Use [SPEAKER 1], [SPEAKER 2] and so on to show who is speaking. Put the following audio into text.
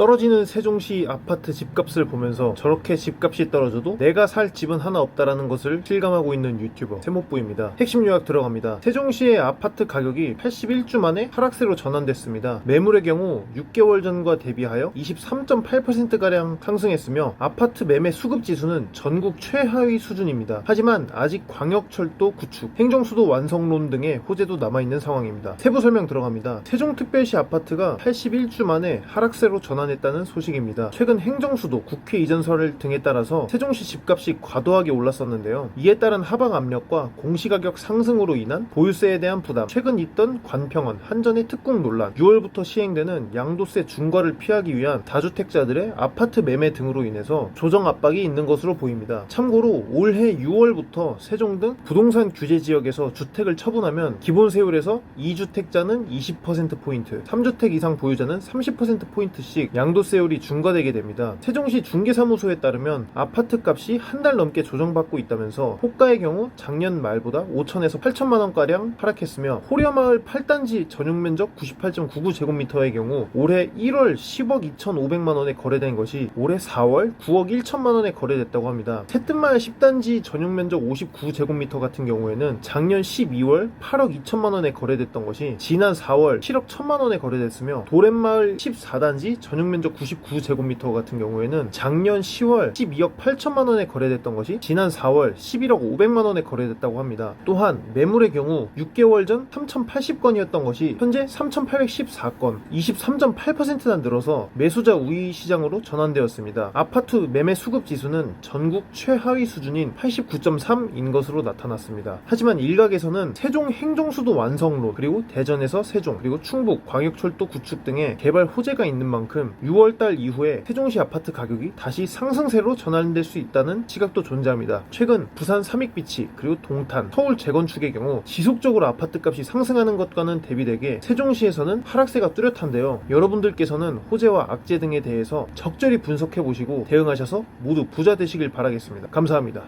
[SPEAKER 1] 떨어지는 세종시 아파트 집값을 보면서 저렇게 집값이 떨어져도 내가 살 집은 하나 없다라는 것을 실감하고 있는 유튜버 세모부입니다. 핵심 요약 들어갑니다. 세종시의 아파트 가격이 81주 만에 하락세로 전환됐습니다. 매물의 경우 6개월 전과 대비하여 23.8%가량 상승했으며 아파트 매매 수급 지수는 전국 최하위 수준입니다. 하지만 아직 광역철도 구축, 행정수도 완성론 등의 호재도 남아있는 상황입니다. 세부 설명 들어갑니다. 세종특별시 아파트가 81주 만에 하락세로 전환 했다는 소식입니다. 최근 행정수도 국회 이전설 등에 따라서 세종시 집값이 과도하게 올랐었는데요. 이에 따른 하방 압력과 공시가격 상승으로 인한 보유세에 대한 부담, 최근 있던 관평원, 한전의 특공 논란, 6월부터 시행되는 양도세 중과를 피하기 위한 다주택자들의 아파트 매매 등으로 인해서 조정 압박이 있는 것으로 보입니다. 참고로 올해 6월부터 세종 등 부동산 규제 지역에서 주택을 처분하면 기본 세율에서 2주택자는 20%포인트, 3주택 이상 보유자는 30%포인트씩 양도세율이 중과되게 됩니다. 세종시 중개사무소에 따르면 아파트 값이 한 달 넘게 조정받고 있다면서 호가의 경우 작년 말보다 5천에서 8천만 원가량 하락했으며 호려마을 8단지 전용 면적 98.99제곱미터의 경우 올해 1월 10억 2,500만 원에 거래된 것이 올해 4월 9억 1천만 원에 거래됐다고 합니다. 새뜸마을 10단지 전용 면적 59제곱미터 같은 경우에는 작년 12월 8억 2천만 원에 거래됐던 것이 지난 4월 7억 1천만 원에 거래됐으며 도렛마을 14단지 전용 면적 99제곱미터 같은 경우에는 작년 10월 12억 8천만 원에 거래됐던 것이 지난 4월 11억 500만 원에 거래됐다고 합니다. 또한 매물의 경우 6개월 전 3,080건이었던 것이 현재 3,814건, 23.8%나 늘어서 매수자 우위 시장으로 전환되었습니다. 아파트 매매 수급 지수는 전국 최하위 수준인 89.3인 것으로 나타났습니다. 하지만 일각에서는 세종 행정수도 완성로 그리고 대전에서 세종 그리고 충북 광역철도 구축 등의 개발 호재가 있는 만큼 6월달 이후에 세종시 아파트 가격이 다시 상승세로 전환될 수 있다는 시각도 존재합니다. 최근 부산 삼익비치 그리고 동탄, 서울 재건축의 경우 지속적으로 아파트 값이 상승하는 것과는 대비되게 세종시에서는 하락세가 뚜렷한데요. 여러분들께서는 호재와 악재 등에 대해서 적절히 분석해 보시고 대응하셔서 모두 부자 되시길 바라겠습니다. 감사합니다.